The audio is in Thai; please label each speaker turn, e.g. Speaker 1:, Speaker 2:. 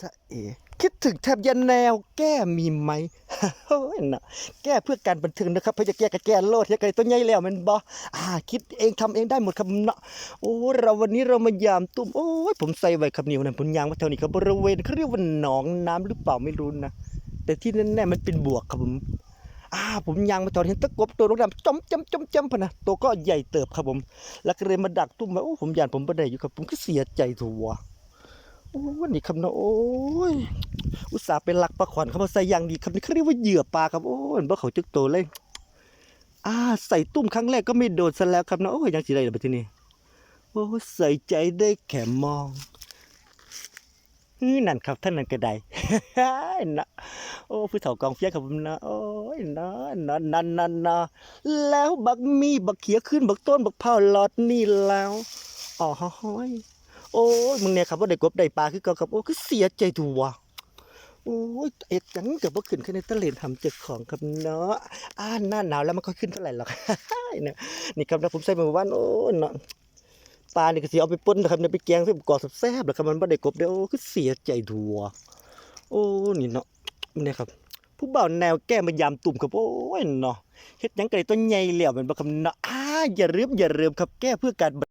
Speaker 1: จะเอ คิดถึงแทบยันแนวแก้มีไหมเฮ้ยนะแก้เพื่อการบันเทิงนะครับพื่อจะแก้ก็แก้โลดแก้ไก่ตัวใหญ่แล้วมันบออ่า คิดเองทำเองได้หมดครับเนาะโอ้เราวันนี้เรามายามตุ้มโอ้ยผมใส่ไว้ครับนิ้วนั่นผมยางมาแถวนี้ครับบริเวณเขาเรียกว่าหนองน้ำหรือเปล่าไม่รู้นะแต่ที่แน่ๆมันเป็นบวกครับผมอ่าผมยางมาจอดเห็นตะกบตัวลูกดำจมจมจมจมพนะตัวก็ใหญ่เติบครับผม แล้วก็เลยมาดักตุ้มไว้โอ้ผมยานผมบ่ได้อยู่ครับผมก็เสียใจทัว โอ้วันนี้ครับเนาะโอ้ยอุตส่าห์เป็นหลักปลาขวัญเขามาใส่อย่างดีครับนี่เขาเรียกว่าเหยื่อปลาครับโอ้ยบ่เขาจึกโตเลย อ่าใส่ตุ้มครั้งแรกก็ไม่โดนซะแล้วครับเนาะโอ้ยยังสิได้เหรอไปที่นี่โอ้ใส่ใจได้แค่มองนี่นั่นครับท่านนั่นก็ได้นะโอ้ผู้เฒ่ากองเฟียครับผมนะโอ้ยนะนะนะนะนะแล้วบักมีบักเขียขึ้นบักต้นบักเผาหลอดนี่แล้วอ๋อห้อย โอ้ยมึงเนี่ยครับว่าได้กบได้ปลาคือเก่าครับโอ้คือเสียใจถูวะโอ้ยเอ็ดจังกับว่าขึ้นขึ้นในตะเลนทำเจ็ของครับเนาะอ่าหน้าหนาวแล้วมันก็ขึ้นเท่าไหร่หรอกเนี่ยนี่ครับนะผมใส่มาเมื่อวานโอ้ยเนาะปลาเนี่ยก็สิเอาไปป่นนะครับเนี่ยไปแกงใส่กอกแซ่บๆแล้วครับมันบ่ได้กบเด้อโอ้คือเสียใจทัวโอ้นี่เนาะเนี่ยครับ ผู้บ่าวแนวแก้มายามตุ่มครับโอ้ยเนาะเฮ็ดยังไงตัวใหญ่แล้วแมันบ่คำเนาะอ่าอย่าลืมอย่าลืมครับแก้เพื่อการ